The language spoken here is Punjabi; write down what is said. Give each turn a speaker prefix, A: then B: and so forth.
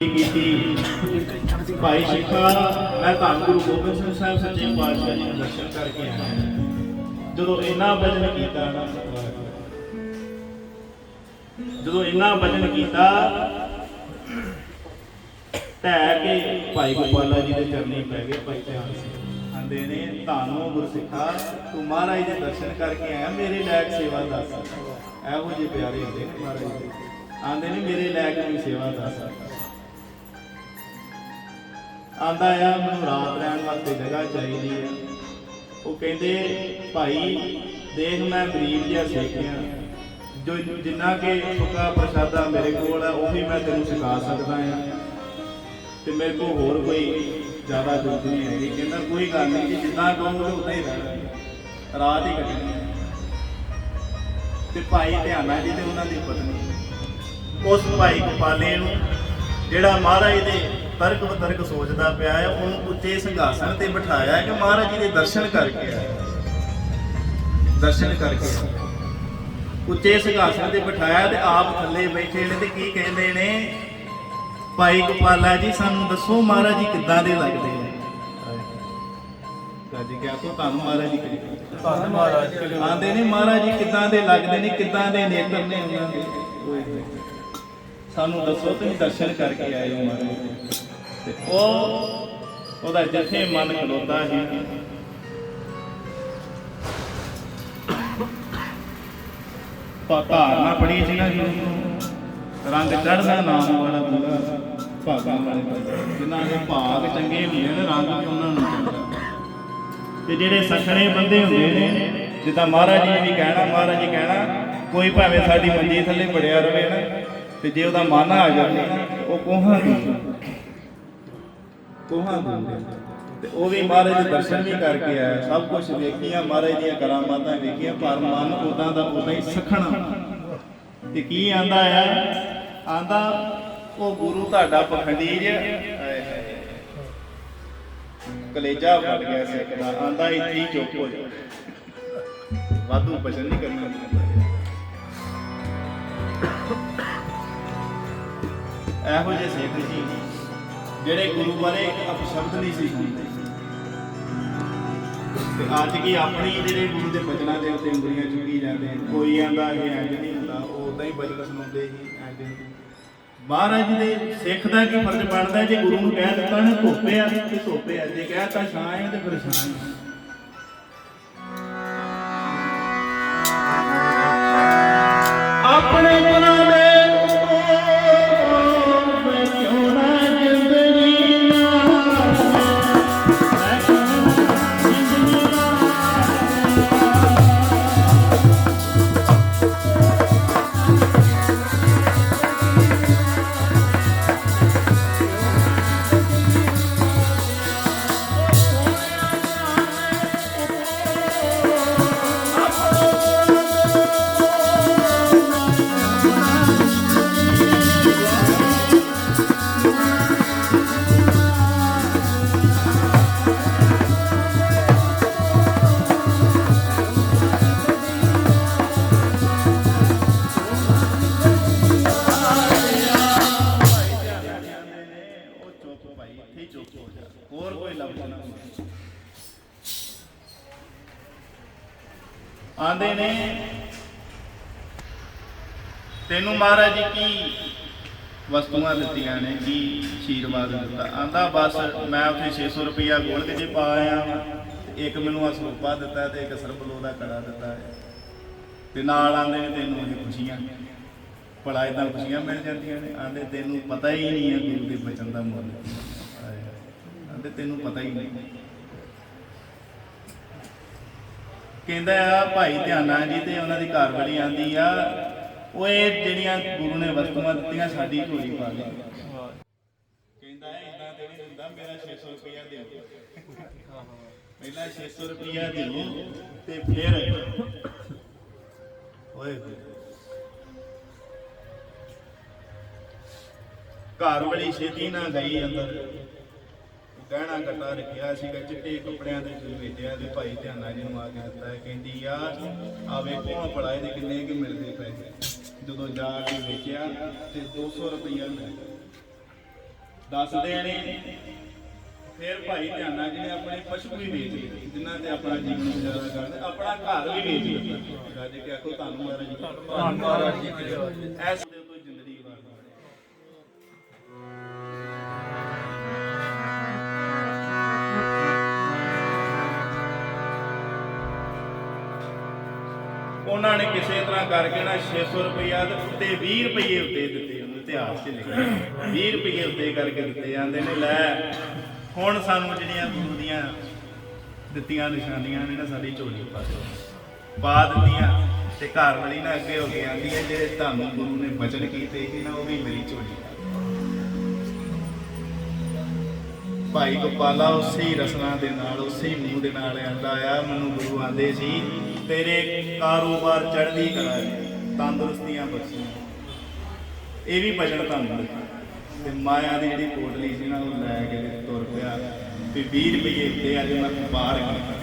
A: ਕੀਤੀ। ਭਾਈ ਸ਼ਿਖਾ ਮੈਂ ਧੰਨ ਗੁਰੂ ਗੋਬਿੰਦ ਸਿੰਘ ਸਾਹਿਬ ਸੱਚੇ ਪਾਤਸ਼ਾਹ ਜੀ ਦੇ ਦਰਸ਼ਨ ਕਰਕੇ ਆਇਆ। ਜਦੋਂ ਇੰਨਾ ਭਜਨ ਕੀਤਾ ਨਾ ਜਦੋਂ ਇੰਨਾ ਭਜਨ ਕੀਤਾ ਢਹਿ ਕੇ ਭਾਈ ਗੋਪਾਲਾ ਜੀ ਦੇ ਚਰਨੀ ਪੈ ਗਏ ਭਾਈ ਧਿਆਨ ਸਿੰਘ ਆਂਦੇ ਨੇ, ਧੰਨੋ ਗੁਰਸਿੱਖਾ ਤੂੰ ਮਹਾਰਾਜ ਦੇ ਦਰਸ਼ਨ ਕਰਕੇ ਆਇਆ, ਮੇਰੇ ਲਾਇਕ ਸੇਵਾ ਦੱਸ। ਇਹੋ ਜਿਹੇ ਪਿਆਰੇ ਹੁੰਦੇ ਮਹਾਰਾਜ ਆਂਦੇ ਨੇ, ਮੇਰੇ ਲਾਇਕ ਕੋਈ ਸੇਵਾ ਦੱਸ। ਆਂਦਾ ਆ, ਮੈਨੂੰ ਰਾਤ ਰਹਿਣ ਵਾਸਤੇ ਜਗ੍ਹਾ ਚਾਹੀਦੀ ਹੈ ਉਹ ਕਹਿੰਦੇ, ਭਾਈ, ਦੇਖ ਮੈਂ ਗਰੀਬ ਜਿਹਾ ਸਿੱਖਿਆ। ਜੋ ਜਿੰਨਾ ਕਿ ਸੁੱਕਾ ਪ੍ਰਸ਼ਾਦਾ ਮੇਰੇ ਕੋਲ ਹੈ ਉਹ ਵੀ ਮੈਂ ਤੈਨੂੰ ਸਿਖਾ ਸਕਦਾ ਹਾਂ ਤੇ ਮੇਰੇ ਕੋਲ ਹੋਰ ਕੋਈ ਜ਼ਿਆਦਾ ਜ਼ਰੂਰਤ ਨਹੀਂ ਹੈਗੀ ਕਹਿੰਦਾ, ਕੋਈ ਗੱਲ ਨਹੀਂ ਕਿ ਜਿੱਦਾਂ ਕਹੋਗੇ ਉਦਾਂ ਹੀ ਰਹਿਣਾ। ਰਾਤ ਹੀ ਕੱਟਣੀ ਹੈ। ਤੇ ਭਾਈ ਧਿਆਨਾ ਜੀ ਤੇ ਉਹਨਾਂ ਦੀ ਪਤਨੀ, ਉਸ ਭਾਈ ਗੋਪਾਲੇ ਨੂੰ, ਜਿਹੜਾ ਮਹਾਰਾਜ ਦੇ ਤਰਕ ਬਤਰਕ ਸੋਚਦਾ ਪਿਆ ਹੈ ਉਹਨੂੰ ਉੱਚੇ ਸਿੰਘਾਸਣ ਤੇ ਬਿਠਾਇਆ ਕਿ ਮਹਾਰਾਜ ਜੀ ਦੇ ਦਰਸ਼ਨ ਕਰਕੇ ਆਇਆ ਦਰਸ਼ਨ ਕਰਕੇ। ਉੱਚੇ ਸਿੰਘਾਸਣ ਤੇ ਬਿਠਾਇਆ ਤੇ ਆਪ ਥੱਲੇ ਬੈਠੇ ਨੇ ਤੇ ਕੀ ਕਹਿੰਦੇ ਨੇ ਭਾਈ ਗੋਪਾਲਾ ਜੀ ਸਾਨੂੰ ਦੱਸੋ ਮਹਾਰਾਜ ਜੀ ਕਿੱਦਾਂ ਦੇ ਲੱਗਦੇ ਨੇ ਕਾਜੀ ਕਿਹਾ ਕੋ ਤੁਹਾਨੂੰ ਮਹਾਰਾਜ ਜੀ
B: ਧੰਨ ਮਹਾਰਾਜ
A: ਆਂਦੇ ਨੇ ਮਹਾਰਾਜ ਜੀ ਕਿੱਦਾਂ ਦੇ ਲੱਗਦੇ ਨੇ ਕਿੱਦਾਂ ਦੇ ਨੇਤਰ ਨੇ ਉਹਨਾਂ ਦੇ। ਸਾਨੂੰ ਦੱਸੋ ਤੁਸੀਂ ਦਰਸ਼ਨ ਕਰਕੇ ਆਏ ਹੋ ਮਹਾਰਾਜ। ਤੇ ਉਹ ਉਹਦਾ ਜਥੇ ਮਨ ਖਲੋਤਾ ਸੀ। ਧਾਰਨਾ ਪੜੀ ਸੀ ਨਾ ਜੀ ਰੰਗ ਚੜ੍ਹਦਾ ਨਾਮ ਵਾਲਾ ਬੰਦਾ ਭਾਗਾਂ ਵਾਲੇ ਜਿਨ੍ਹਾਂ ਦੇ ਭਾਗ ਚੰਗੇ ਹੁੰਦੇ ਨੇ ਰੰਗ ਵੀ ਉਹਨਾਂ ਨੂੰ ਚੜ੍ਹਦਾ ਤੇ ਜਿਹੜੇ ਸਖਣੇ ਬੰਦੇ ਹੁੰਦੇ ਨੇ, ਜਿੱਦਾਂ ਮਹਾਰਾਜ ਜੀ ਵੀ ਕਹਿਣਾ, ਮਹਾਰਾਜ ਜੀ ਕਹਿਣਾ, ਕੋਈ ਭਾਵੇਂ ਸਾਡੀ ਮੰਜੀ ਥੱਲੇ ਵੜਿਆ ਰਵੇ ਨਾ, ਤੇ ਜੇ ਉਹਦਾ ਮਨ ਆ ਜਾਵੇ, ਉਹ ਕੋਹਾਂ ਦੀ ਕੋਹਾਂ ਦੀ ਤੇ ਉਹ ਵੀ ਮਹਾਰਾਜ ਦੇ ਦਰਸ਼ਨ ਵੀ ਕਰਕੇ ਆਇਆ। ਸਭ ਕੁਝ ਵੇਖੀਆਂ, ਮਹਾਰਾਜ ਦੀਆਂ ਕਰਾਮਾਤਾਂ ਵੇਖੀਆਂ, ਪਰ ਮਨ ਉਦਾਂ ਦਾ ਉਦਾਂ ਹੀ ਸਖਣਾ ਤੇ ਕੀ ਆਂਦਾ ਆ? ਆਂਦਾ, ਉਹ ਗੁਰੂ ਤੁਹਾਡਾ ਪਖੰਡੀ ਕਲੇਜਾ ਫਟ ਗਿਆ ਸਿੱਖ ਦਾ ਆਂਦਾ, ਇੱਥੇ ਹੀ ਚੁੱਪ ਹੋ ਜਾ। ਵਾਧੂ ਬਚਨ ਨਹੀਂ ਕਰਨਾ। ਇਹੋ ਜਿਹੇ ਸਿੱਖ ਜੀ। ਜਿਹੜੇ ਗੁਰੂ ਬਾਰੇ ਇੱਕ ਅਪਸ਼ਬਦ ਨਹੀਂ ਸੀ। ਸੁਣਦੇ ਤੇ ਅੱਜ ਕੀ ਆਪਣੀ ਜਿਹੜੇ ਗੁਰੂ ਦੇ ਬਚਨਾਂ ਦੇ ਉੱਤੇ ਉਂਗਲੀਆਂ ਚੁੱਕੀ ਜਾਂਦੇ ਕੋਈ ਆਂਦਾ ਇਹ ਇੰਜ ਨਹੀਂ ਹੁੰਦਾ, ਉਹ ਉਦਾਂ ਹੀ ਬਚਨ ਸੁਣਾਉਂਦੇ ਹੀ ਇੰਜ ਮਹਾਰਾਜ ਦੇ ਸਿੱਖ ਦਾ ਕੀ ਫਰਜ਼ ਬਣਦਾ, ਜੇ ਗੁਰੂ ਨੂੰ ਕਹਿ ਦਿੱਤਾ ਨਾ, ਧੋਪੇ ਆ ਤੇ ਧੋਪੇ ਆ, ਜੇ ਕਹਿਤਾ ਛਾਂ ਆ, ਤੇ ਫਿਰ ਛਾਂ ਆ। ਆਂਦੇ ਨੇ, ਤੈਨੂੰ ਮਹਾਰਾਜ ਜੀ ਕੀ ਵਸਤੂਆਂ ਦਿੱਤੀਆਂ ਨੇ, ਕੀ ਆਸ਼ੀਰਵਾਦ ਦਿੱਤਾ? ਆਂਦਾ, ਬਸ ਮੈਂ ਉੱਥੇ 600 ਰੁਪਇਆ ਗੋਲ ਕੇ ਜੇ ਪਾ ਆਇਆ ਇੱਕ ਮੈਨੂੰ ਅਸਰੂਪਾ ਦਿੱਤਾ ਤੇ ਇੱਕ ਸਰਬਲੋ ਦਾ ਕੜਾ ਦਿੱਤਾ ਹੈ। ਤੇ ਨਾਲ ਆਂਦੇ ਨੇ, ਤੈਨੂੰ ਇਹ ਖੁਸ਼ੀਆਂ, ਭਲਾ ਇਦਾਂ ਖੁਸ਼ੀਆਂ ਮਿਲ ਜਾਂਦੀਆਂ ਨੇ? ਆਂਦੇ, ਤੈਨੂੰ ਪਤਾ ਹੀ ਨਹੀਂ ਹੈ ਗੁਰੂ ਦੇ ਬਚਨ ਦਾ ਮੁੱਲ ਹਾਏ ਆਂਦੇ, ਤੈਨੂੰ ਪਤਾ ਹੀ ਨਹੀਂ। ਕਹਿੰਦਾ ਆ, ਭਾਈ ਧਿਆਨਾ ਜੀ, ਤੇ ਉਹਨਾਂ ਦੀ ਘਰ ਵਾਲੀ ਆਂਦੀ ਆ, ਉਹ ਇਹ ਜਿਹੜੀਆਂ ਗੁਰੂ ਨੇ ਵਸਤੂਆਂ ਦਿੱਤੀਆਂ, ਸਾਡੀ ਝੋਲੀ ਪਾ ਲਈ। ਕਹਿੰਦਾ ਇਦਾਂ ਤੇ ਨਹੀਂ ਹੁੰਦਾ, ਮੇਰਾ 600 ਰੁਪਇਆ ਦਿਓ। ਪਹਿਲਾਂ 600 ਰੁਪਇਆ ਦਿਓ, ਤੇ ਫਿਰ ਓਏ ਘਰ ਵਾਲੀ ਛੇਤੀ ਨਾ ਗਈ ਅੰਦਰ। ਗਹਿਣਾ ਕੱਟਾ ਰੱਖਿਆ ਸੀਗਾ ਚਿੱਟੇ ਕੱਪੜਿਆਂ ਦੇ ਵੇਚਿਆ ਤੇ ਭਾਈ ਧਿਆਨਾ ਜੀ ਨੂੰ ਆ ਕੇ ਦਿੱਤਾ ਹੈ। ਕਹਿੰਦੀ ਯਾਰ ਆ ਵੇਖੋ ਆ ਪੜਾਏ ਦੇ ਕਿੰਨੇ ਕਿ ਮਿਲਦੇ ਪੈਸੇ? ਜਦੋਂ ਜਾ ਕੇ ਵੇਚਿਆ ਤੇ 200 ਰੁਪਈਆ ਮਿਲ ਗਿਆ ਦੱਸਦੇ ਨੇ ਫਿਰ ਭਾਈ ਧਿਆਨਾ ਜੀ ਨੇ ਆਪਣੇ ਪਸ਼ੂ ਵੀ ਵੇਚ ਲਏ ਜਿਨ੍ਹਾਂ ਤੇ ਆਪਣਾ ਜੀਵਨ ਗੁਜ਼ਾਰਾ ਕਰਦੇ ਆਪਣਾ ਘਰ ਵੀ ਵੇਚ ਦਿੱਤਾ ਗੱਜ ਕੇ ਆਖੋ ਤੁਹਾਨੂੰ ਮਹਾਰਾਜ ਜੀ
B: ਧੰਨ ਮਹਾਰਾਜ ਜੀ ਕੀ ਜੈ।
A: ਐਸ ਉਹਨਾਂ ਨੇ ਕਿਸੇ ਤਰ੍ਹਾਂ ਕਰਕੇ ਨਾ 600 ਰੁਪਇਆ ਦੇ ਉੱਤੇ 20 ਰੁਪਏ ਉੱਤੇ ਦਿੱਤੇ ਉਹਨੂੰ ਇਤਿਹਾਸ 'ਚ ਲਿਖਿਆ 20 ਰੁਪਏ ਉੱਤੇ ਕਰਕੇ ਦਿੱਤੇ ਜਾਂਦੇ ਨੇ, ਲੈ, ਹੁਣ ਸਾਨੂੰ ਜਿਹੜੀਆਂ ਗੁਰੂ ਦੀਆਂ ਦਿੱਤੀਆਂ ਨਿਸ਼ਾਨੀਆਂ ਨੇ ਨਾ ਸਾਡੀ ਝੋਲੀ ਪਾ ਦਿਓ। ਪਾ ਦਿੱਤੀਆਂ ਤੇ ਘਰ ਵਾਲੀ ਨਾ ਅੱਗੇ ਹੋ ਕੇ ਆਂਦੀ ਹੈ, ਜਿਹੜੇ ਤੁਹਾਨੂੰ ਗੁਰੂ ਨੇ ਬਚਨ ਕੀਤੇ ਸੀ ਨਾ, ਉਹ ਵੀ ਮੇਰੀ ਝੋਲੀ ਭਾਈ ਗੋਪਾਲਾ, ਉਸੇ ਹੀ ਰਸਨਾ ਦੇ ਨਾਲ, ਉਸੇ ਹੀ ਮੂੰਹ ਦੇ ਨਾਲ ਆਂਦਾ ਆ, ਮੈਨੂੰ ਗੁਰੂ ਆਂਦੇ ਸੀ ਤੇਰੇ ਕਾਰੋਬਾਰ ਚੜ੍ਹਦੀ ਕਲਾ ਤੰਦਰੁਸਤੀਆਂ ਬਖਸ਼ੀਆਂ। ਇਹ ਵੀ ਬਚਨ ਤੁਹਾਨੂੰ ਦਿੱਤਾ। ਤੇ ਮਾਇਆ ਦੀ ਜਿਹੜੀ ਕੋਟਲੀ ਸੀ ਨਾ, ਉਹ ਲੈ ਕੇ ਤੁਰ ਪਿਆ। ਵੀ 20 ਰੁਪਏ ਉੱਤੇ ਅੱਜ ਮੈਂ ਬਾਹਰ ਗਿਆ